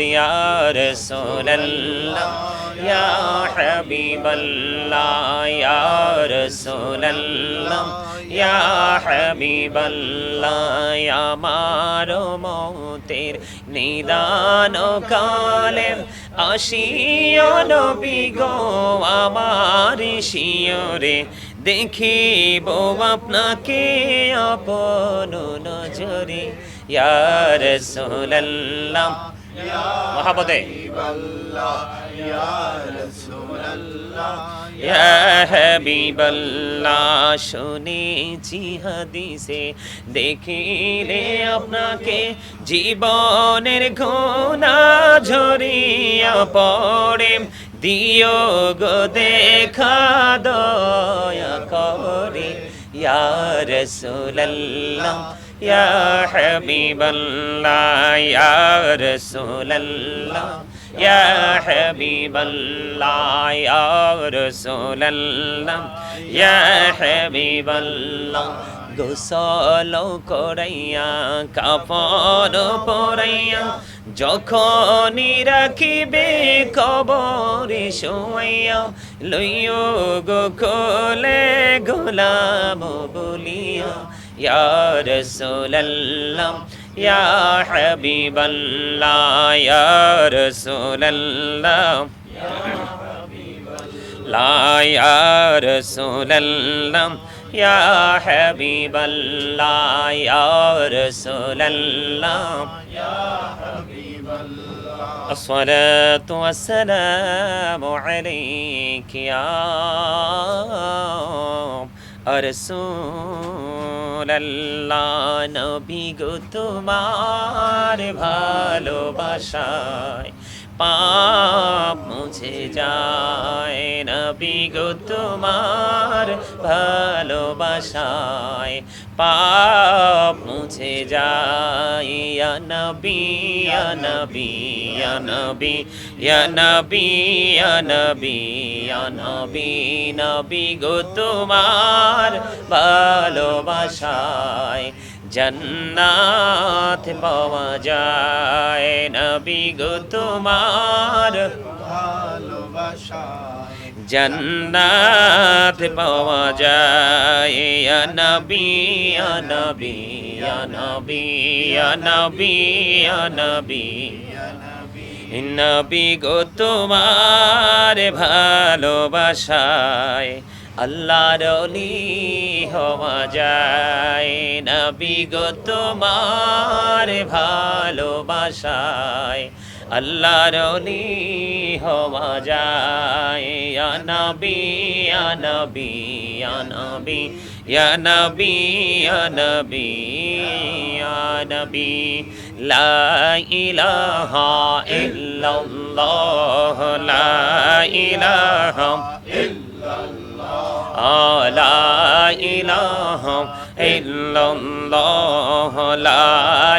يا رسول الله يا حبيب الله يا رسول الله يا حبيب الله يا মারো মৌতের নিদান কালে আসিও নবী গো আমার শিয়রে দেখিব আপনাকে আপন নজরে ইয়া রাসূলুল্লাহ মহাপদে। হাবিবাল্লাহ, শুনেছি হাদিসে। দেখিলে আপনাকে জীবনের ঘোনা ঝরিয়া পড়ে। দিও গো দেখা দয়া করে। ইয়া রাসূলুল্লাহ يا حبيب الله يا رسول الله يا حبيب الله يا رسول الله يا حبيب الله গোসল করাইয়া কাপড় পরাইয়া যখনই রাখিবে কবরে শোয়াইয়া লইও গো কোলে গোলাম বলিয়া يا رسول الله يا حبيب الله يا رسول الله. لا يا رسول الله يا حبيب الله يا رسول الله. الصلاة والسلام عليك يا রসুল নবী তোমার ভালোবাসায় পাপ মুছে যায় নবী গো তোমার ভালোবাসায় পাপ মুছে যায়। ইয়া নবী ইয়া নবী ইয়া নবী, ইয়া গো তোমার ভালোবাসায় জন্নাত পাওয়া যায়। নবী গো তোমার জন্নাত পাওয়া যায়। ইয়া নবী ইয়া নবী ইয়া নবী ইয়া নবী ইয়া নবী। নবী গো, তোমার ভালোবাসায় আল্লাহর অলি হওয়া যায়। নবী গো, তোমার ভালোবাসায় আল্লাহর হওয়া যায়। নবী নবী নবী নবী নবী নবী। লা ইলাহা ইল্লাল্লাহ, লা ইলাহা লা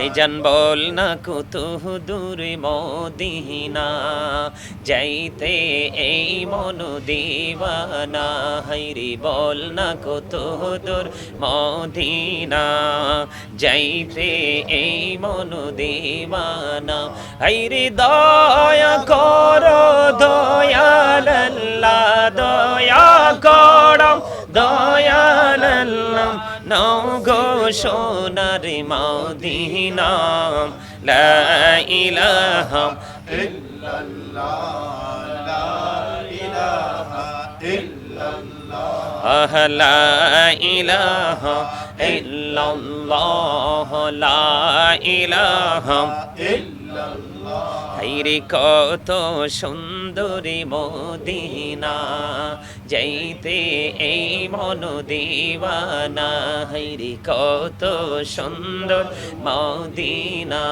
ভাইজান বল না কত দূরে মদিনা, যাইতে এই মন দিবানা। হাইরে বল না কত দূর মদিনা, যাইতে এই মন দিবানা। হাইরে দয়া কর দয়াল্লাহ দয়া করম দয়াল্লাহ নও গো সোনার মদিনা, লা ইলাহা আহ লা ইলাহা ইল্লাল্লাহ, লা ইলাহা হাইরে কত সুন্দরী মদিনা যাইতে এই মন দিবানা হাইরে কত সুন্দর মদিনা।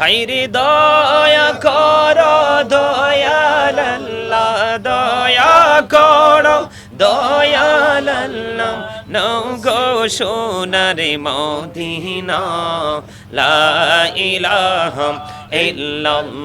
হাইরে দয়া কর দয়াল আল্লাহ দয়া কর দয়াল আল্লাহ নৌ গো সোনারে মদিনা। লা ইলাহা ইল্লাল্লাহ।